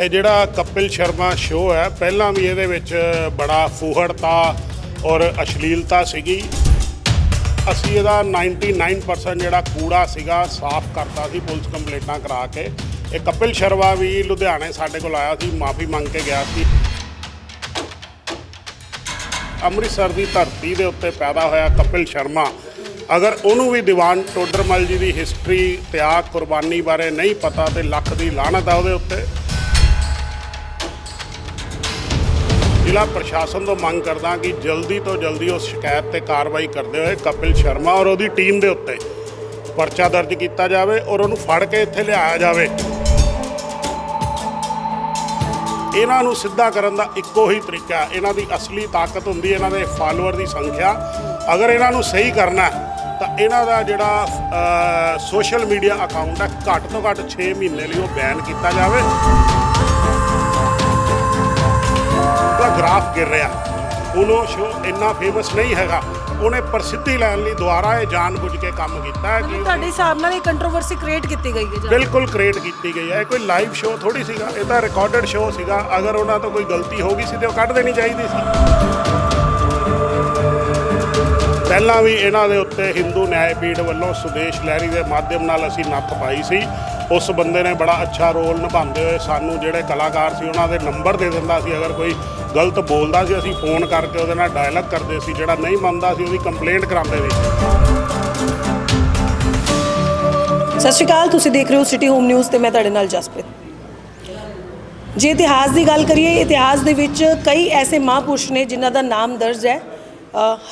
ਇਹ ਜਿਹੜਾ ਕਪਿਲ ਸ਼ਰਮਾ ਸ਼ੋਅ ਹੈ, ਪਹਿਲਾਂ ਵੀ ਇਹਦੇ ਵਿੱਚ ਬੜਾ ਫੂਹੜਤਾ ਔਰ ਅਸ਼ਲੀਲਤਾ ਸੀਗੀ। ਅਸੀਂ ਇਹਦਾ 99% ਜਿਹੜਾ ਕੂੜਾ ਸੀਗਾ, ਸਾਫ਼ ਕਰਤਾ ਸੀ ਪੁਲਿਸ ਕੰਪਲੇਂਟਾਂ ਕਰਾ ਕੇ। ਇਹ ਕਪਿਲ ਸ਼ਰਮਾ ਵੀ ਲੁਧਿਆਣੇ ਸਾਡੇ ਕੋਲ ਆਇਆ ਸੀ, ਮਾਫੀ ਮੰਗ ਕੇ ਗਿਆ ਸੀ। ਅੰਮ੍ਰਿਤਸਰ ਦੀ ਧਰਤੀ ਦੇ ਉੱਤੇ ਪੈਦਾ ਹੋਇਆ ਕਪਿਲ ਸ਼ਰਮਾ। ਅਗਰ ਉਹਨੂੰ ਵੀ ਦੀਵਾਨ ਟੋਡਰਮਲ ਜੀ ਦੀ ਹਿਸਟਰੀ ਤਿਆਗ ਕੁਰਬਾਨੀ ਬਾਰੇ ਨਹੀਂ ਪਤਾ ਤੇ ਲੱਖ ਦੀ ਲਾਹਨਤ ਆ ਉਹਦੇ ਉੱਤੇ। ਜ਼ਿਲ੍ਹਾ ਪ੍ਰਸ਼ਾਸਨ ਤੋਂ ਮੰਗ ਕਰਦਾ ਕਿ ਜਲਦੀ ਤੋਂ ਜਲਦੀ ਉਸ ਸ਼ਿਕਾਇਤ ਤੇ ਕਾਰਵਾਈ ਕਰਦੇ ਹੋਏ ਕਪਿਲ ਸ਼ਰਮਾ ਔਰ ਉਹਦੀ ਟੀਮ ਦੇ ਉੱਤੇ ਪਰਚਾ ਦਰਜ ਕੀਤਾ ਜਾਵੇ ਔਰ ਉਹਨੂੰ ਫੜ ਕੇ ਇੱਥੇ ਲਿਆਇਆ ਜਾਵੇ। ਇਹਨਾਂ ਨੂੰ ਸਿੱਧਾ ਕਰਨ ਦਾ ਇੱਕੋ ਹੀ ਤਰੀਕਾ ਇਹਨਾਂ ਦੀ ਅਸਲੀ ਤਾਕਤ ਹੁੰਦੀ ਇਹਨਾਂ ਦੇ ਫਾਲੋਅਰ ਦੀ ਸੰਖਿਆ। ਅਗਰ ਇਹਨਾਂ ਨੂੰ ਸਹੀ ਕਰਨਾ ਤਾਂ ਇਹਨਾਂ ਦਾ ਜਿਹੜਾ ਸੋਸ਼ਲ ਮੀਡੀਆ ਅਕਾਊਂਟ ਹੈ, ਘੱਟ ਤੋਂ ਘੱਟ 6 ਮਹੀਨੇ ਲਈ ਉਹ ਬੈਨ ਕੀਤਾ ਜਾਵੇ। ਗ੍ਰਾਫ ਗਿਰ ਰਿਹਾ। ਉਹਨੂੰ ਸ਼ੋ ਇੰਨਾ ਫੇਮਸ ਨਹੀਂ ਹੈਗਾ। ਉਹਨੇ ਪ੍ਰਸਿੱਧੀ ਲੈਣ ਲਈ ਦੁਬਾਰਾ ਇਹ ਜਾਣਬੁੱਝ ਕੇ ਕੰਮ ਕੀਤਾ ਹੈ ਕਿ ਤੁਹਾਡੇ ਹਿਸਾਬ ਨਾਲ ਇਹ ਕੰਟਰੋਵਰਸੀ ਕ੍ਰੀਏਟ ਕੀਤੀ ਗਈ ਹੈ ਜੀ? ਬਿਲਕੁਲ ਕ੍ਰੀਏਟ ਕੀਤੀ ਗਈ ਹੈ। ਇਹ ਕੋਈ ਲਾਈਵ ਸ਼ੋਅ ਥੋੜੀ ਸੀਗਾ। ਇਹ ਤਾਂ ਰਿਕਾਰਡਡ ਸ਼ੋਅ ਸੀਗਾ। ਅਗਰ ਉਹਨਾਂ ਤੋਂ ਕੋਈ ਗਲਤੀ ਹੋ ਗਈ ਸੀ ਤੇ ਉਹ ਕੱਢ ਦੇਣੀ ਚਾਹੀਦੀ ਸੀ। ਪਹਿਲਾਂ ਵੀ ਇਹਨਾਂ ਦੇ ਉੱਤੇ ਹਿੰਦੂ ਨਿਆਏ ਪੀੜ ਵੱਲੋਂ ਸੁਦੇਸ਼ ਲਹਿਰੀ ਦੇ ਮਾਧਿਅਮ ਨਾਲ ਅਸੀਂ ਨੱਥ ਪਾਈ ਸੀ। ਉਸ ਬੰਦੇ ਨੇ ਬੜਾ ਅੱਛਾ ਰੋਲ ਨਿਭਾਉਂਦੇ ਹੋਏ ਸਾਨੂੰ ਜਿਹੜੇ ਕਲਾਕਾਰ ਸੀ ਉਹਨਾਂ ਦੇ ਨੰਬਰ ਦੇ ਦਿੰਦਾ ਸੀ। ਅਗਰ ਕੋਈ ਗਲਤ ਬੋਲਦਾ ਸੀ, ਅਸੀਂ ਫੋਨ ਕਰਕੇ ਉਹਦੇ ਨਾਲ ਡਾਇਲੌਗ ਕਰਦੇ ਸੀ। ਜਿਹੜਾ ਨਹੀਂ ਮੰਨਦਾ ਸੀ, ਉਹਦੀ ਕੰਪਲੇਂਟ ਕਰਾਉਂਦੇ ਸੀ। ਸਤਿ ਸ਼੍ਰੀ ਅਕਾਲ, ਤੁਸੀਂ ਦੇਖ ਰਹੇ ਹੋ ਸਿਟੀ ਹੋਮ ਨਿਊਜ਼ ਤੇ ਮੈਂ ਤੁਹਾਡੇ ਨਾਲ ਜਸਪ੍ਰੀਤ। ਜੇ ਇਤਿਹਾਸ ਦੀ ਗੱਲ ਕਰੀਏ, ਇਤਿਹਾਸ ਦੇ ਵਿੱਚ ਕਈ ਐਸੇ ਮਹਾਂਪੁਰਸ਼ ਨੇ ਜਿਨ੍ਹਾਂ ਦਾ ਨਾਮ ਦਰਜ ਹੈ।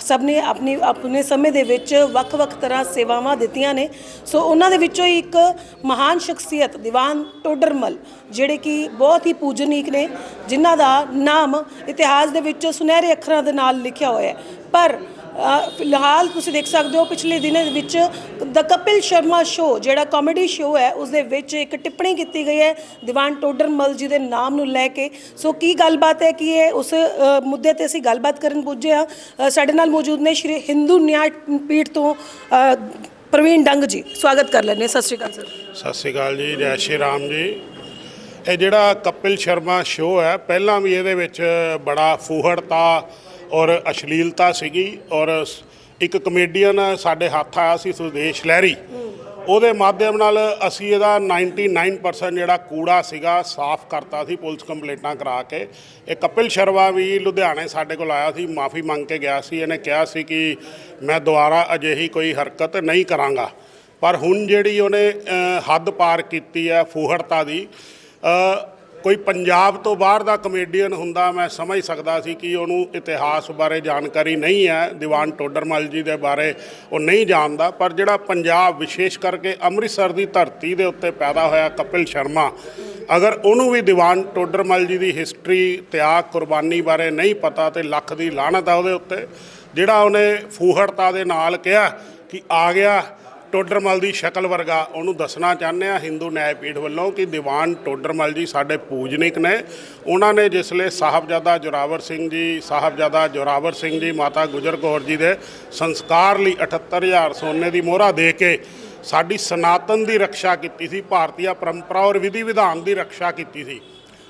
ਸਭ ਨੇ ਆਪਣੀ ਆਪਣੇ ਸਮੇਂ ਦੇ ਵਿੱਚ ਵੱਖ-ਵੱਖ ਤਰ੍ਹਾਂ ਸੇਵਾਵਾਂ ਦਿੱਤੀਆਂ ਨੇ। ਸੋ ਉਹਨਾਂ ਦੇ ਵਿੱਚੋਂ ਹੀ ਇੱਕ ਮਹਾਨ ਸ਼ਖਸੀਅਤ ਦੀਵਾਨ ਟੋਡਰਮਲ, ਜਿਹੜੇ ਕਿ ਬਹੁਤ ਹੀ ਪੂਜਨੀਕ ਨੇ, ਜਿਨ੍ਹਾਂ ਦਾ ਨਾਮ ਇਤਿਹਾਸ ਦੇ ਵਿੱਚ ਸੁਨਹਿਰੇ ਅੱਖਰਾਂ ਦੇ ਨਾਲ ਲਿਖਿਆ ਹੋਇਆ ਹੈ। ਪਰ ਫਿਲਹਾਲ ਤੁਸੀਂ ਦੇਖ ਸਕਦੇ ਹੋ ਪਿਛਲੇ ਦਿਨਾਂ ਦੇ ਵਿੱਚ ਦ ਕਪਿਲ ਸ਼ਰਮਾ ਸ਼ੋ ਜਿਹੜਾ ਕਾਮੇਡੀ ਸ਼ੋ ਹੈ ਉਸ ਦੇ ਵਿੱਚ ਇੱਕ ਟਿੱਪਣੀ ਕੀਤੀ ਗਈ ਹੈ, ਦੀਵਾਨ ਟੋਡਰਮਲ ਜੀ ਦੇ ਨਾਮ ਨੂੰ ਲੈ ਕੇ। ਸੋ ਕੀ ਗੱਲਬਾਤ ਹੈ, ਕਿ ਇਹ ਉਸ ਮੁੱਦੇ ਤੇ ਅਸੀਂ ਗੱਲਬਾਤ ਕਰਨ ਪੁੱਜੇ ਹਾਂ? ਸਾਡੇ ਨਾਲ ਮੌਜੂਦ ਨੇ ਸ਼੍ਰੀ ਹਿੰਦੂ ਨਿਆਂ ਪੀਠ ਤੋਂ ਪ੍ਰਵੀਨ ਡੰਗ ਜੀ। ਸਵਾਗਤ ਕਰ ਲੈਂਦੇ ਸਤਿ ਸ਼੍ਰੀ ਅਕਾਲ, ਸਰ। ਸਤਿ ਸ਼੍ਰੀ ਅਕਾਲ ਜੀ। ਜੈ ਸ਼੍ਰੀ ਰਾਮ ਜੀ। ਇਹ ਜਿਹੜਾ ਕਪਿਲ ਸ਼ਰਮਾ ਸ਼ੋਅ ਹੈ, ਪਹਿਲਾਂ ਵੀ ਇਹਦੇ ਵਿੱਚ ਬੜਾ ਫੂਹੜਤਾ ਔਰ ਅਸ਼ਲੀਲਤਾ ਸੀਗੀ ਔਰ ਇੱਕ ਕਮੇਡੀਅਨ ਸਾਡੇ ਹੱਥ ਆਇਆ ਸੀ ਸੁਦੇਸ਼ ਲਹਿਰੀ। ਉਹਦੇ ਮਾਧਿਅਮ ਨਾਲ ਅਸੀਂ ਇਹਦਾ 99% ਜਿਹੜਾ ਕੂੜਾ ਸੀਗਾ ਸਾਫ਼ ਕਰਤਾ ਸੀ, ਪੁਲਿਸ ਕੰਪਲੇਂਟਾਂ ਕਰਾ ਕੇ। ਇਹ ਕਪਿਲ ਸ਼ਰਮਾ ਵੀ ਲੁਧਿਆਣੇ ਸਾਡੇ ਕੋਲ ਆਇਆ ਸੀ, ਮਾਫੀ ਮੰਗ ਕੇ ਗਿਆ ਸੀ। ਇਹਨੇ ਕਿਹਾ ਸੀ ਕਿ ਮੈਂ ਦੁਬਾਰਾ ਅਜਿਹੀ ਕੋਈ ਹਰਕਤ ਨਹੀਂ ਕਰਾਂਗਾ। ਪਰ ਹੁਣ ਜਿਹੜੀ ਉਹਨੇ ਹੱਦ ਪਾਰ ਕੀਤੀ ਹੈ ਫੂਹੜਤਾ ਦੀ ਕੋਈ ਪੰਜਾਬ ਤੋਂ ਬਾਹਰ ਦਾ ਕਮੇਡੀਅਨ ਹੁੰਦਾ, ਮੈਂ ਸਮਝ ਸਕਦਾ ਸੀ ਕਿ ਉਹਨੂੰ ਇਤਿਹਾਸ ਬਾਰੇ ਜਾਣਕਾਰੀ ਨਹੀਂ ਹੈ, ਦੀਵਾਨ ਟੋਡਰਮਲ ਜੀ ਦੇ ਬਾਰੇ ਉਹ ਨਹੀਂ ਜਾਣਦਾ, ਪਰ ਜਿਹੜਾ ਪੰਜਾਬ ਵਿਸ਼ੇਸ਼ ਕਰਕੇ ਅੰਮ੍ਰਿਤਸਰ ਦੀ ਧਰਤੀ ਦੇ ਉੱਤੇ ਪੈਦਾ ਹੋਇਆ ਕਪਿਲ ਸ਼ਰਮਾ, ਅਗਰ ਉਹਨੂੰ ਵੀ ਦੀਵਾਨ ਟੋਡਰਮਲ ਜੀ ਦੀ ਹਿਸਟਰੀ ਤਿਆਗ, ਕੁਰਬਾਨੀ ਬਾਰੇ ਨਹੀਂ ਪਤਾ ਤੇ ਲੱਖ ਦੀ ਲਾਹਨਤ ਆ ਉਹਦੇ ਉੱਤੇ, ਜਿਹੜਾ ਉਹਨੇ ਫੂਹੜਤਾ ਦੇ ਨਾਲ ਕਿਹਾ ਕਿ ਆ ਗਿਆ ਟੋਡਰਮਲ ਦੀ ਸ਼ਕਲ ਵਰਗਾ ਉਹਨੂੰ ਦੱਸਣਾ ਚਾਹੁੰਦੇ ਆ ਹਿੰਦੂ ਨਿਆਏ ਪੀਠ ਵੱਲੋਂ ਕਿ ਦੀਵਾਨ ਟੋਡਰਮਲ ਜੀ ਸਾਡੇ ਪੂਜਨਿਕ ਨੇ। ਉਹਨਾਂ ਨੇ ਜਿਸਲੇ ਸਾਹਿਬਜ਼ਾਦਾ ਜੋਰਾਵਰ ਸਿੰਘ ਜੀ, ਸਾਹਿਬਜ਼ਾਦਾ ਜੋਰਾਵਰ ਸਿੰਘ ਜੀ, ਮਾਤਾ ਗੁਜਰ ਕੌਰ ਜੀ ਦੇ ਸੰਸਕਾਰ ਲਈ 78000 ਸੋਨੇ ਦੀ ਮੋਹਰਾ ਦੇ ਕੇ ਸਾਡੀ ਸਨਾਤਨ ਦੀ ਰੱਖਿਆ ਕੀਤੀ ਸੀ ਭਾਰਤੀ ਪਰੰਪਰਾ ਔਰ ਵਿਧੀ ਵਿਧਾਨ ਦੀ ਰੱਖਿਆ ਕੀਤੀ ਸੀ।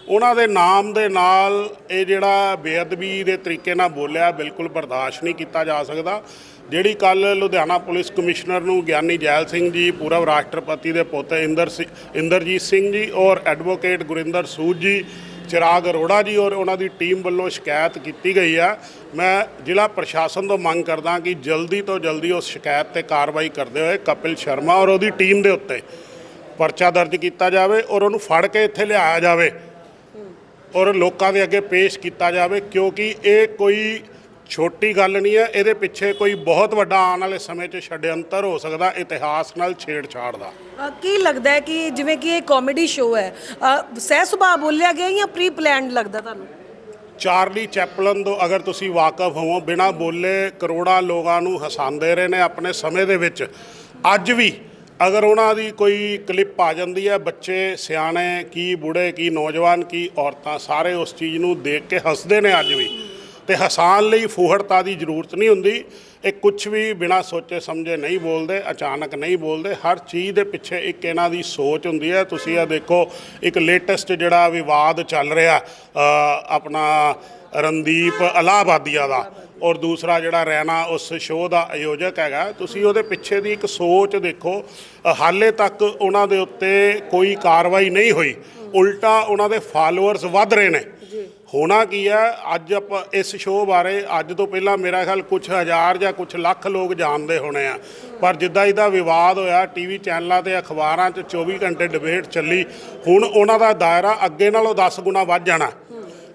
ਉਹਨਾਂ ਦੇ ਨਾਮ ਦੇ ਨਾਲ ਇਹ ਜਿਹੜਾ ਬੇਅਦਬੀ ਦੇ ਤਰੀਕੇ ਨਾਲ ਬੋਲਿਆ ਬਿਲਕੁਲ ਬਰਦਾਸ਼ਤ ਨਹੀਂ ਕੀਤਾ ਜਾ ਸਕਦਾ। ਜਿਹੜੀ ਕੱਲ ਲੁਧਿਆਣਾ ਪੁਲਿਸ ਕਮਿਸ਼ਨਰ ਨੂੰ ਗਿਆਨੀ ਜੈਲ ਸਿੰਘ ਜੀ, ਪੂਰਵ ਰਾਸ਼ਟਰਪਤੀ ਦੇ ਪੁੱਤ ਇੰਦਰ ਸਿ- ਇੰਦਰਜੀਤ ਸਿੰਘ ਜੀ ਔਰ ਐਡਵੋਕੇਟ ਗੁਰਿੰਦਰ ਸੂਦ ਜੀ, ਚਿਰਾਗ ਅਰੋੜਾ ਜੀ ਔਰ ਉਹਨਾਂ ਦੀ ਟੀਮ ਵੱਲੋਂ ਸ਼ਿਕਾਇਤ ਕੀਤੀ ਗਈ ਆ। ਮੈਂ ਜ਼ਿਲ੍ਹਾ ਪ੍ਰਸ਼ਾਸਨ ਤੋਂ ਮੰਗ ਕਰਦਾ ਕਿ ਜਲਦੀ ਤੋਂ ਜਲਦੀ ਉਸ ਸ਼ਿਕਾਇਤ ਤੇ ਕਾਰਵਾਈ ਕਰਦੇ ਹੋਏ ਕਪਿਲ ਸ਼ਰਮਾ ਔਰ ਉਹਦੀ ਟੀਮ ਦੇ ਉੱਤੇ ਪਰਚਾ ਦਰਜ ਕੀਤਾ ਜਾਵੇ ਔਰ ਉਹਨੂੰ ਫੜ ਕੇ ਇੱਥੇ ਲਿਆਇਆ ਜਾਵੇ। ਔਰ ਲੋਕਾਂ ਦੇ ਅੱਗੇ ਪੇਸ਼ ਕੀਤਾ ਜਾਵੇ ਕਿਉਂਕਿ ਇਹ ਕੋਈ ਛੋਟੀ ਗੱਲ ਨਹੀਂ ਹੈ ਇਹਦੇ ਪਿੱਛੇ ਕੋਈ ਬਹੁਤ ਵੱਡਾ ਆਉਣ ਵਾਲੇ ਸਮੇਂ 'ਚ ਛੱਡਯੰਤਰ ਹੋ ਸਕਦਾ ਇਤਿਹਾਸ ਨਾਲ ਛੇੜਛਾੜ ਦਾ। ਅ, ਕੀ ਲੱਗਦਾ ਹੈ ਕਿ ਜਿਵੇਂ ਕਿ ਇਹ ਕਾਮੇਡੀ ਸ਼ੋ ਹੈ ਅ, ਸਹਿ ਸੁਭਾਅ ਬੋਲਿਆ ਗਿਆ ਜਾਂ ਪ੍ਰੀ ਪਲਾਨਡ ਲੱਗਦਾ ਤੁਹਾਨੂੰ? ਚਾਰਲੀ ਚੈਪਲਨ ਤੋਂ ਅਗਰ ਤੁਸੀਂ ਵਾਕਫ ਹੋਵੋ ਬਿਨਾ ਬੋਲੇ ਕਰੋੜਾਂ ਲੋਕਾਂ ਨੂੰ ਹਸਾਉਂਦੇ ਰਹੇ ਨੇ ਆਪਣੇ ਸਮੇਂ ਦੇ ਵਿੱਚ ਅੱਜ ਵੀ ਅਗਰ ਉਹਨਾਂ ਦੀ ਕੋਈ ਕਲਿੱਪ ਆ ਜਾਂਦੀ ਹੈ ਬੱਚੇ ਸਿਆਣੇ ਕੀ ਬੁੜੇ ਕੀ ਨੌਜਵਾਨ ਕੀ ਔਰਤਾਂ ਸਾਰੇ ਉਸ ਚੀਜ਼ ਨੂੰ ਦੇਖ ਕੇ ਹੱਸਦੇ ਨੇ ਅੱਜ ਵੀ। ਤੇ ਹਸਾਨ ਲਈ ਫੂਹੜਤਾ ਦੀ ਜ਼ਰੂਰਤ ਨਹੀਂ ਹੁੰਦੀ। ਇਹ ਕੁਝ ਵੀ ਬਿਨਾਂ ਸੋਚੇ ਸਮਝੇ ਨਹੀਂ ਬੋਲਦੇ, ਅਚਾਨਕ ਨਹੀਂ ਬੋਲਦੇ। ਹਰ ਚੀਜ਼ ਦੇ ਪਿੱਛੇ ਇੱਕ ਇਹਨਾਂ ਦੀ ਸੋਚ ਹੁੰਦੀ ਹੈ। ਤੁਸੀਂ ਇਹ ਦੇਖੋ, ਇੱਕ ਲੇਟੈਸਟ ਜਿਹੜਾ ਵਿਵਾਦ ਚੱਲ ਰਿਹਾ ਆਪਣਾ ਰਣਦੀਪ ਅਲਾਹਾਬਾਦੀਆ ਦਾ ਔਰ ਦੂਸਰਾ ਜਿਹੜਾ ਰੈਨਾ ਉਸ ਸ਼ੋਅ ਦਾ ਆਯੋਜਕ ਹੈਗਾ। ਤੁਸੀਂ ਉਹਦੇ ਪਿੱਛੇ ਦੀ ਇੱਕ ਸੋਚ ਦੇਖੋ, ਹਾਲੇ ਤੱਕ ਉਹਨਾਂ ਦੇ ਉੱਤੇ ਕੋਈ ਕਾਰਵਾਈ ਨਹੀਂ ਹੋਈ। ਉਲਟਾ ਉਹਨਾਂ ਦੇ ਫਾਲੋਅਰਸ ਵੱਧ ਰਹੇ ਨੇ। ਹੋਣਾ ਕੀ ਹੈ? ਅੱਜ ਆਪਾਂ ਇਸ ਸ਼ੋਅ ਬਾਰੇ ਅੱਜ ਤੋਂ ਪਹਿਲਾਂ ਮੇਰਾ ਖਿਆਲ ਕੁਝ ਹਜ਼ਾਰ ਜਾਂ ਕੁਝ ਲੱਖ ਲੋਕ ਜਾਣਦੇ ਹੋਣੇ ਆ। ਪਰ ਜਿੱਦਾਂ ਇਹਦਾ ਵਿਵਾਦ ਹੋਇਆ ਟੀਵੀ ਚੈਨਲਾਂ ਤੇ ਅਖਬਾਰਾਂ 'ਚ 24 ਘੰਟੇ ਡਿਬੇਟ ਚੱਲੀ ਹੁਣ ਉਹਨਾਂ ਦਾ ਦਾਇਰਾ ਅੱਗੇ ਨਾਲੋਂ 10 ਗੁਣਾ ਵੱਧ ਜਾਣਾ।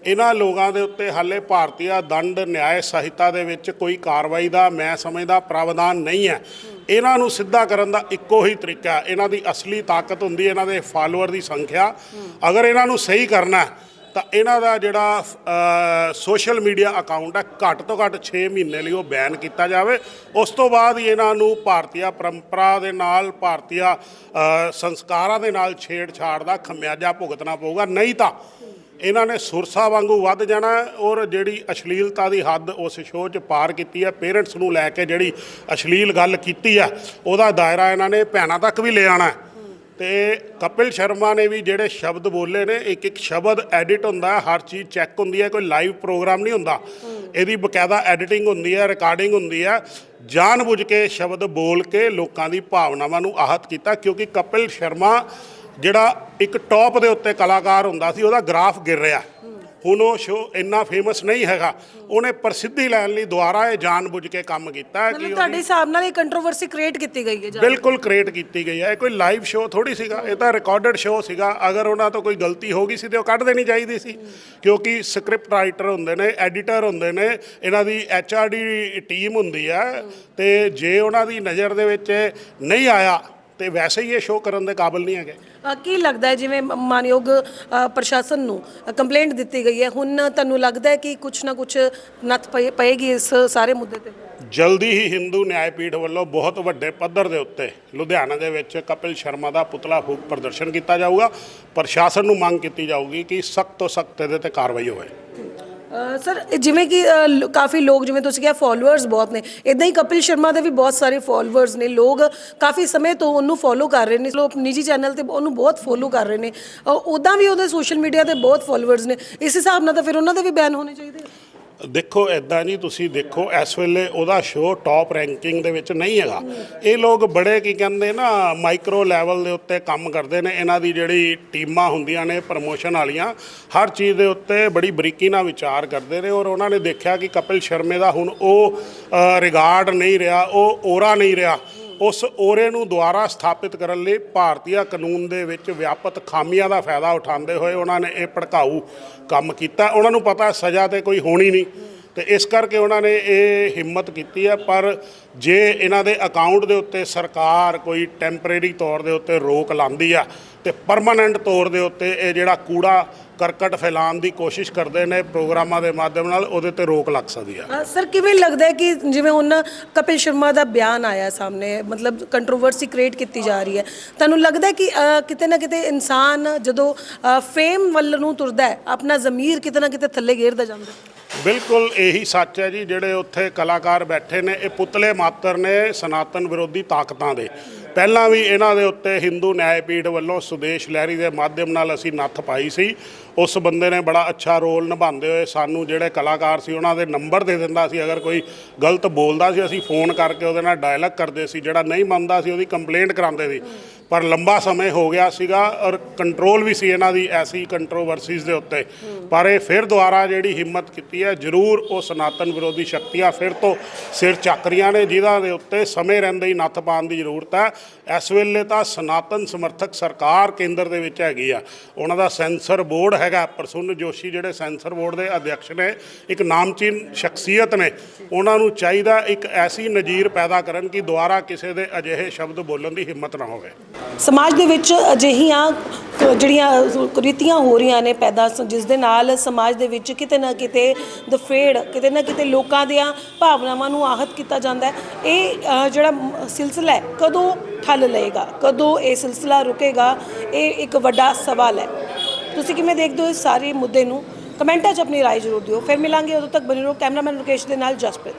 ਇਹਨਾਂ ਲੋਕਾਂ ਦੇ ਉੱਤੇ ਹਾਲੇ ਭਾਰਤੀਆ ਦੰਡ ਨਿਆਏ ਸੰਹਿਤਾ ਦੇ ਵਿੱਚ ਕੋਈ ਕਾਰਵਾਈ ਦਾ ਮੈਂ ਸਮਝਦਾ ਪ੍ਰਾਵਧਾਨ ਨਹੀਂ ਹੈ। ਇਹਨਾਂ ਨੂੰ ਸਿੱਧਾ ਕਰਨ ਦਾ ਇੱਕੋ ਹੀ ਤਰੀਕਾ ਹੈ। ਇਹਨਾਂ ਦੀ ਅਸਲੀ ਤਾਕਤ ਹੁੰਦੀ ਹੈ ਇਹਨਾਂ ਦੇ ਫਾਲੋਅਰ ਦੀ ਸੰਖਿਆ। ਅਗਰ ਇਹਨਾਂ ਨੂੰ ਸਹੀ ਕਰਨਾ ਹੈ, ਤਾਂ ਇਹਨਾਂ ਦਾ ਜਿਹੜਾ ਸੋਸ਼ਲ ਮੀਡੀਆ ਅਕਾਊਂਟ ਹੈ, ਘੱਟ ਤੋਂ ਘੱਟ 6 ਮਹੀਨੇ ਲਈ ਉਹ ਬੈਨ ਕੀਤਾ ਜਾਵੇ। ਉਸ ਤੋਂ ਬਾਅਦ ਹੀ ਇਹਨਾਂ ਨੂੰ ਭਾਰਤੀਆ ਪਰੰਪਰਾ ਦੇ ਨਾਲ, ਭਾਰਤੀਆ ਸੰਸਕਾਰਾਂ ਦੇ ਨਾਲ ਛੇੜਛਾੜ ਦਾ ਖਮਿਆਜਾ ਭੁਗਤਣਾ ਪਊਗਾ। ਨਹੀਂ ਤਾਂ ਇਹਨਾਂ ਨੇ ਸੁਰਸਾ ਵਾਂਗੂ ਵੱਧ ਜਾਣਾ ਔਰ ਜਿਹੜੀ ਅਸ਼ਲੀਲਤਾ ਦੀ ਹੱਦ ਉਸ ਸ਼ੋਅ 'ਚ ਪਾਰ ਕੀਤੀ ਹੈ ਪੇਰੈਂਟਸ ਨੂੰ ਲੈ ਕੇ ਜਿਹੜੀ ਅਸ਼ਲੀਲ ਗੱਲ ਕੀਤੀ ਆ ਉਹਦਾ ਦਾਇਰਾ ਇਹਨਾਂ ਨੇ ਭੈਣਾਂ ਤੱਕ ਵੀ ਲੈ ਆਣਾ ਤੇ ਕਪਿਲ ਸ਼ਰਮਾ ਨੇ ਵੀ ਜਿਹੜੇ ਸ਼ਬਦ ਬੋਲੇ ਨੇ, ਇੱਕ ਇੱਕ ਸ਼ਬਦ ਐਡਿਟ ਹੁੰਦਾ, ਹਰ ਚੀਜ਼ ਚੈੱਕ ਹੁੰਦੀ ਹੈ, ਕੋਈ ਲਾਈਵ ਪ੍ਰੋਗਰਾਮ ਨਹੀਂ ਹੁੰਦਾ। ਇਹਦੀ ਬਕਾਇਦਾ ਐਡੀਟਿੰਗ ਹੁੰਦੀ ਹੈ ਰਿਕਾਰਡਿੰਗ ਹੁੰਦੀ ਹੈ। ਜਾਣਬੁੱਝ ਕੇ ਸ਼ਬਦ ਬੋਲ ਕੇ ਲੋਕਾਂ ਦੀ ਭਾਵਨਾਵਾਂ ਨੂੰ ਆਹਤ ਕੀਤਾ, ਕਿਉਂਕਿ ਕਪਿਲ ਸ਼ਰਮਾ ਜਿਹੜਾ ਇੱਕ ਟੌਪ ਦੇ ਉੱਤੇ ਕਲਾਕਾਰ ਹੁੰਦਾ ਸੀ, ਉਹਦਾ ਗ੍ਰਾਫ ਗਿਰ ਰਿਹਾ। ਹੁਣ ਉਹ ਸ਼ੋ ਇੰਨਾ ਫੇਮਸ ਨਹੀਂ ਹੈਗਾ। ਉਹਨੇ ਪ੍ਰਸਿੱਧੀ ਲੈਣ ਲਈ ਦੁਬਾਰਾ ਇਹ ਜਾਣਬੁੱਝ ਕੇ ਕੰਮ ਕੀਤਾ ਹੈ ਕਿ ਮਤਲਬ ਤੁਹਾਡੇ ਹਿਸਾਬ ਨਾਲ ਇਹ ਕੰਟਰੋਵਰਸੀ ਕ੍ਰੀਏਟ ਕੀਤੀ ਗਈ ਹੈ ਜਾਂ ਬਿਲਕੁਲ ਕ੍ਰੀਏਟ ਕੀਤੀ ਗਈ ਹੈ। ਇਹ ਕੋਈ ਲਾਈਵ ਸ਼ੋਅ ਥੋੜੀ ਸੀਗਾ। ਇਹ ਤਾਂ ਰਿਕਾਰਡਡ ਸ਼ੋਅ ਸੀਗਾ। ਅਗਰ ਉਹਨਾਂ ਤੋਂ ਕੋਈ ਗਲਤੀ ਹੋ ਗਈ ਸੀ ਤੇ ਉਹ ਕੱਢ ਦੇਣੀ ਚਾਹੀਦੀ ਸੀ। ਕਿਉਂਕਿ ਸਕ੍ਰਿਪਟ ਰਾਈਟਰ ਹੁੰਦੇ ਨੇ ਐਡੀਟਰ ਹੁੰਦੇ ਨੇ ਇਹਨਾਂ ਦੀ ਐਚਆਰਡੀ ਟੀਮ ਹੁੰਦੀ ਹੈ ਤੇ ਜੇ ਉਹਨਾਂ ਦੀ ਨਜ਼ਰ ਦੇ ਵਿੱਚ ਨਹੀਂ ਆਇਆ ਤੇ ਵੈਸੇ ਹੀ ਇਹ ਸ਼ੋਅ ਕਰਨ ਦੇ ਕਾਬਿਲ ਨਹੀਂ ਹੈਗੇ। ਅ, ਕੀ ਲੱਗਦਾ ਹੈ ਜਿਵੇਂ ਮ- ਮਾਨਯੋਗ ਅ, ਪ੍ਰਸ਼ਾਸਨ ਨੂੰ ਕੰਪਲੇਂਟ ਦਿੱਤੀ ਗਈ ਹੈ ਹੁਣ ਤੁਹਾਨੂੰ ਲੱਗਦਾ ਹੈ ਕਿ ਕੁਝ ਨਾ ਕੁਝ ਨੱਥ ਪਏ- ਪਏਗੀ ਇਸ ਸਾਰੇ ਮੁੱਦੇ ਤੇ? ਜਲਦੀ ਹੀ ਹਿੰਦੂ ਨਿਆਇਪੀਠ ਵੱਲੋਂ ਬਹੁਤ ਵੱਡੇ ਪੱਧਰ ਦੇ ਉੱਤੇ ਲੁਧਿਆਣਾ ਦੇ ਵਿੱਚ ਕਪਿਲ ਸ਼ਰਮਾ ਦਾ ਪੁਤਲਾ ਫੂਕ ਪ੍ਰਦਰਸ਼ਨ ਕੀਤਾ ਜਾਊਗਾ। ਪ੍ਰਸ਼ਾਸਨ ਨੂੰ ਮੰਗ ਕੀਤੀ ਜਾਊਗੀ ਕਿ ਸਖਤ ਤੋਂ ਸਖਤ ਇਹਦੇ ਤੇ ਕਾਰਵਾਈ ਹੋਵੇ ਸਰ ਜਿਵੇਂ ਕਿ ਅ, ਲ- ਕਾਫੀ ਲੋਕ ਜਿਵੇਂ ਤੁਸੀਂ ਕਿਹਾ ਫਾਲੋਅਰਸ ਬਹੁਤ ਨੇ। ਇਦਾਂ ਹੀ ਕਪਿਲ ਸ਼ਰਮਾ ਦੇ ਵੀ ਬਹੁਤ ਸਾਰੇ ਫਾਲੋਅਰਸ ਨੇ। ਲੋਕ ਕਾਫੀ ਸਮੇਂ ਤੋਂ ਉਹਨੂੰ ਫੋਲੋ ਕਰ ਰਹੇ ਨੇ। ਲੋਕ ਨਿੱਜੀ ਚੈਨਲ ਤੇ ਉਹਨੂੰ ਬਹੁਤ ਫੋਲੋ ਕਰ ਰਹੇ ਨੇ। ਉਦਾਂ ਵੀ ਉਹਦੇ ਸੋਸ਼ਲ ਮੀਡੀਆ ਤੇ ਬਹੁਤ ਫਾਲੋਅਰਸ ਨੇ। ਇਸ ਹਿਸਾਬ ਨਾਲ ਤਾਂ ਫਿਰ ਉਹਨਾਂ ਦੇ ਵੀ ਬੈਨ ਹੋਣੇ ਚਾਹੀਦੇ ਦੇਖੋ ਐਦਾਂ ਜੀ ਤੁਸੀਂ ਦੇਖੋ, ਇਸ ਵੇਲੇ ਉਹਦਾ ਸ਼ੋਅ ਟੌਪ ਰੈਂਕਿੰਗ ਦੇ ਵਿੱਚ ਨਹੀਂ ਹੈਗਾ। ਇਹ ਲੋਕ ਬੜੇ ਕੀ ਕਹਿੰਦੇ ਨਾ ਮਾਈਕਰੋ ਲੈਵਲ ਦੇ ਉੱਤੇ ਕੰਮ ਕਰਦੇ ਨੇ। ਇਹਨਾਂ ਦੀ ਜਿਹੜੀ ਟੀਮਾਂ ਹੁੰਦੀਆਂ ਨੇ ਪ੍ਰਮੋਸ਼ਨ ਵਾਲੀਆਂ, ਹਰ ਚੀਜ਼ ਦੇ ਉੱਤੇ ਬੜੀ ਬਰੀਕੀ ਨਾਲ ਵਿਚਾਰ ਕਰਦੇ ਨੇ। ਔਰ ਉਹਨਾਂ ਨੇ ਦੇਖਿਆ ਕਿ ਕਪਿਲ ਸ਼ਰਮੇ ਦਾ ਹੁਣ ਉਹ ਰਿਗਾਰਡ ਨਹੀਂ ਰਿਹਾ, ਉਹ ਓਰਾ ਨਹੀਂ ਰਿਹਾ। ਉਸ ਓਰੇ ਨੂੰ ਦੁਬਾਰਾ ਸਥਾਪਿਤ ਕਰਨ ਲਈ ਭਾਰਤੀਆ ਕਾਨੂੰਨ ਦੇ ਵਿੱਚ ਵਿਆਪਕ ਖਾਮੀਆਂ ਦਾ ਫਾਇਦਾ ਉਠਾਉਂਦੇ ਹੋਏ ਉਹਨਾਂ ਨੇ ਇਹ ਭੜਕਾਊ ਕੰਮ ਕੀਤਾ। ਉਹਨਾਂ ਨੂੰ ਪਤਾ ਸਜ਼ਾ ਤੇ ਕੋਈ ਹੋਣੀ ਨਹੀਂ। ਤੇ ਇਸ ਕਰਕੇ ਉਹਨਾਂ ਨੇ ਇਹ ਹਿੰਮਤ ਕੀਤੀ ਹੈ, ਪਰ ਜੇ ਇਹਨਾਂ ਦੇ ਅਕਾਊਂਟ ਦੇ ਉੱਤੇ ਸਰਕਾਰ ਕੋਈ ਟੈਂਪਰੇਰੀ ਤੌਰ ਦੇ ਉੱਤੇ ਰੋਕ ਲਾਉਂਦੀ ਆ ਤੇ ਪਰਮਾਨੈਂਟ ਤੌਰ ਦੇ ਉੱਤੇ ਇਹ ਜਿਹੜਾ ਕੂੜਾ ਕਰਕਟ ਫੈਲਾਉਣ ਦੀ ਕੋਸ਼ਿਸ਼ ਕਰਦੇ ਨੇ ਪ੍ਰੋਗਰਾਮਾਂ ਦੇ ਮਾਧਿਅਮ ਨਾਲ, ਉਹਦੇ ਤੇ ਰੋਕ ਲੱਗ ਸਕਦੀ ਆ। ਸਰ, ਕਿਵੇਂ ਲੱਗਦਾ ਹੈ ਕਿ ਜਿਵੇਂ ਹੁਣ ਕਪਿਲ ਸ਼ਰਮਾ ਦਾ ਬਿਆਨ ਆਇਆ ਸਾਹਮਣੇ, ਮਤਲਬ ਕੰਟਰੋਵਰਸੀ ਕ੍ਰੀਏਟ ਕੀਤੀ ਜਾ ਰਹੀ ਹੈ, ਤੁਹਾਨੂੰ ਲੱਗਦਾ ਹੈ ਕਿ ਕਿਤੇ ਨਾ ਕਿਤੇ ਇਨਸਾਨ ਜਦੋਂ ਫੇਮ ਵੱਲ ਨੂੰ ਤੁਰਦਾ ਹੈ, ਆਪਣਾ ਜ਼ਮੀਰ ਕਿਤੇ ਨਾ ਕਿਤੇ ਥੱਲੇ ਗੇਰਦਾ ਜਾਂਦਾ ਬਿਲਕੁਲ ਇਹੀ ਸੱਚ ਹੈ ਜੀ, ਜਿਹੜੇ ਉੱਥੇ ਕਲਾਕਾਰ ਬੈਠੇ ਨੇ, ਇਹ ਪੁਤਲੇ ਮਾਤਰ ਨੇ ਸਨਾਤਨ ਵਿਰੋਧੀ ਤਾਕਤਾਂ ਦੇ। ਪਹਿਲਾਂ ਵੀ ਇਹਨਾਂ ਦੇ ਉੱਤੇ ਹਿੰਦੂ ਨਿਆਏ ਪੀਠ ਵੱਲੋਂ ਸੁਦੇਸ਼ ਲਹਿਰੀ ਦੇ ਮਾਧਿਅਮ ਨਾਲ ਅਸੀਂ ਨੱਥ ਪਾਈ ਸੀ। ਉਸ ਬੰਦੇ ਨੇ ਬੜਾ ਅੱਛਾ ਰੋਲ ਨਿਭਾਉਂਦੇ ਹੋਏ ਸਾਨੂੰ ਜਿਹੜੇ ਕਲਾਕਾਰ ਸੀ, ਉਹਨਾਂ ਦੇ ਨੰਬਰ ਦੇ ਦਿੰਦਾ ਸੀ। ਅਗਰ ਕੋਈ ਗਲਤ ਬੋਲਦਾ ਸੀ, ਅਸੀਂ ਫੋਨ ਕਰਕੇ ਉਹਦੇ ਨਾਲ ਡਾਇਲੌਗ ਕਰਦੇ ਸੀ। ਜਿਹੜਾ ਨਹੀਂ ਮੰਨਦਾ ਸੀ, ਉਹਦੀ ਕੰਪਲੇਂਟ ਕਰਾਉਂਦੇ ਸੀ। ਪਰ ਲੰਬਾ ਸਮੇਂ ਹੋ ਗਿਆ ਸੀਗਾ ਔਰ ਕੰਟਰੋਲ ਵੀ ਸੀ ਇਹਨਾਂ ਦੀ ਐਸੀ ਕੰਟਰੋਵਰਸੀਜ਼ ਦੇ ਉੱਤੇ। ਪਰ ਇਹ ਫਿਰ ਦੁਬਾਰਾ ਜਿਹੜੀ ਹਿੰਮਤ ਕੀਤੀ ਹੈ, ਜ਼ਰੂਰ ਉਹ ਸਨਾਤਨ ਵਿਰੋਧੀ ਸ਼ਕਤੀਆਂ ਫਿਰ ਤੋਂ ਸਿਰ ਚੱਕ ਰਹੀਆਂ ਨੇ ਜਿਨ੍ਹਾਂ ਦੇ ਉੱਤੇ ਸਮੇਂ ਰਹਿੰਦੇ ਹੀ ਨੱਥ ਪਾਉਣ ਦੀ ਜ਼ਰੂਰਤ ਹੈ। ਇਸ ਵੇਲੇ ਤਾਂ ਸਨਾਤਨ ਸਮਰਥਕ ਸਰਕਾਰ ਕੇਂਦਰ ਦੇ ਵਿੱਚ ਹੈਗੀ ਆ। ਉਹਨਾਂ ਦਾ ਸੈਂਸਰ ਬੋਰਡ ਹੈਗਾ, ਪ੍ਰਸੁੰਨ ਜੋਸ਼ੀ ਜਿਹੜੇ ਸੈਂਸਰ ਬੋਰਡ ਦੇ ਅਧਿਕਸ਼ ਨੇ, ਇੱਕ ਨਾਮਚੀਨ ਸ਼ਖਸੀਅਤ ਨੇ। ਉਹਨਾਂ ਨੂੰ ਚਾਹੀਦਾ ਇੱਕ ਐਸੀ ਨਜ਼ੀਰ ਪੈਦਾ ਕਰਨ ਕਿ ਦੁਬਾਰਾ ਕਿਸੇ ਦੇ ਅਜਿਹੇ ਸ਼ਬਦ ਬੋਲਣ ਦੀ ਹਿੰਮਤ ਨਾ ਹੋਵੇ। ਸਮਾਜ ਦੇ ਵਿੱਚ ਅਜਿਹੀਆਂ ਕ- ਜਿਹੜੀਆਂ ਕੁਰੀਤੀਆਂ ਹੋ ਰਹੀਆਂ ਨੇ ਪੈਦਾ ਸ- ਜਿਸ ਦੇ ਨਾਲ ਸਮਾਜ ਦੇ ਵਿੱਚ ਕਿਤੇ ਨਾ ਕਿਤੇ ਦਫੇੜ ਕਿਤੇ ਨਾ ਕਿਤੇ ਲੋਕਾਂ ਦੀਆਂ ਭਾਵਨਾਵਾਂ ਨੂੰ ਆਹਤ ਕੀਤਾ ਜਾਂਦਾ ਹੈ ਇਹ ਅ, ਜਿਹੜਾ ਮ- ਸਿਲਸਿਲਾ ਹੈ ਕਦੋਂ ਠੱਲ ਲਏਗਾ ਕਦੋਂ ਇਹ ਸਿਲਸਿਲਾ ਰੁਕੇਗਾ ਇਹ ਇੱਕ ਵੱਡਾ ਸਵਾਲ ਹੈ ਤੁਸੀਂ ਕਿਵੇਂ ਦੇਖਦੇ ਹੋ ਇਸ ਸਾਰੇ ਮੁੱਦੇ ਨੂੰ ਕਮੈਂਟਾਂ 'ਚ ਆਪਣੀ رائے ਜ਼ਰੂਰ ਦਿਓ ਫਿਰ ਮਿਲਾਂਗੇ ਉਦੋਂ ਤੱਕ ਬਣੇ ਰਹੋ ਕੈਮਰਾਮੈਨ ਰੁਕੇਸ਼ ਦੇ ਨਾਲ ਜਸਪ੍ਰੀਤ